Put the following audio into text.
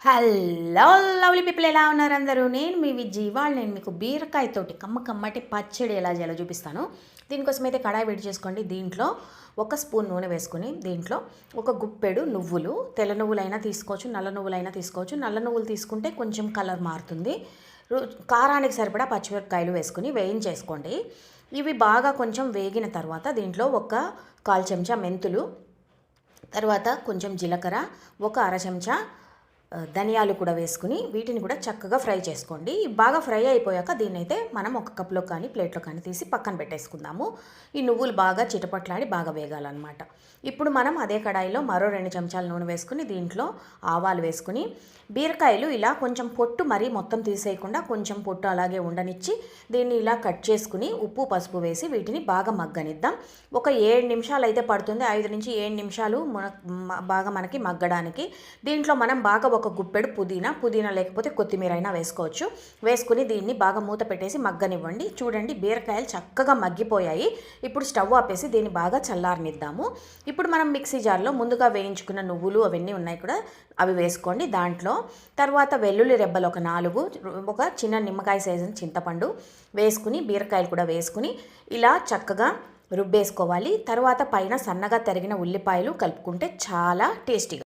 Hello lovely people ఎలా ఉన్నారు అందరూ? నేను మీ విజ్జి ఇవాళ నేను మీకు బీరకాయతోటి కమ్మ కమ్మటి పచ్చడి ఎలా చేయాలో చూపిస్తాను. దీనికోసం అయితే కడాయి వేడి చేసుకోండి. దీంట్లో ఒక స్పూన్ నూనె వేసుకొని దీంట్లో ఒక గుప్పెడు నువ్వులు తెల్ల నువ్వులైనా తీసుకోవచ్చు నల్ల నువ్వులైనా తీసుకోవచ్చు. నల్ల నువ్వులు తీసుకుంటే కొంచెం కలర్ మారుతుంది. రు- కారానికి సరిపడా పచ్చిమిరపకాయలు వేసుకుని వేయించేసుకోండి. ఇవి బాగా కొంచెం వేగిన తర్వాత దీంట్లో ఒక కాల్ చెంచా మెంతులు తర్వాత కొంచెం జీలకర్ర ఒక అర చెంచా ధనియాలు కూడా వేసుకుని వీటిని కూడా చక్కగా ఫ్రై చేసుకోండి. బాగా ఫ్రై అయిపోయాక దీన్ని అయితే మనం ఒక కప్లో కానీ ప్లేట్లో కానీ తీసి పక్కన పెట్టేసుకుందాము. ఈ నువ్వులు బాగా చిటపట్లాడి బాగా వేగాలన్నమాట. ఇప్పుడు మనం అదే కడాయిలో మరో రెండు చెంచాల నూనె వేసుకుని దీంట్లో ఆవాలు వేసుకుని బీరకాయలు ఇలా కొంచెం పొట్టు మరీ మొత్తం తీసేయకుండా కొంచెం పొట్టు అలాగే ఉండనిచ్చి దీన్ని ఇలా కట్ చేసుకుని ఉప్పు పసుపు వేసి వీటిని బాగా మగ్గనిద్దాం. ఒక ఏడు నిమిషాలు అయితే పడుతుంది. ఐదు నుంచి ఏడు నిమిషాలు మన బాగా మనకి మగ్గడానికి. దీంట్లో మనం బాగా ఒక గుప్పెడు పుదీనా పుదీనా లేకపోతే కొత్తిమీర అయినా వేసుకోవచ్చు. వేసుకుని దీన్ని బాగా మూత పెట్టేసి మగ్గనివ్వండి. చూడండి బీరకాయలు చక్కగా మగ్గిపోయాయి. ఇప్పుడు స్టవ్ ఆపేసి దీన్ని బాగా చల్లారనిద్దాము. ఇప్పుడు మనం మిక్సీ జార్లో ముందుగా వేయించుకున్న నువ్వులు అవన్నీ ఉన్నాయి కూడా అవి వేసుకోండి దాంట్లో. తర్వాత వెల్లుల్లి రెబ్బలు ఒక నాలుగు ఒక చిన్న నిమ్మకాయ సైజు చింతపండు వేసుకుని బీరకాయలు కూడా వేసుకుని ఇలా చక్కగా రుబ్బేసుకోవాలి. తర్వాత పైన సన్నగా తరిగిన ఉల్లిపాయలు కలుపుకుంటే చాలా టేస్టీగా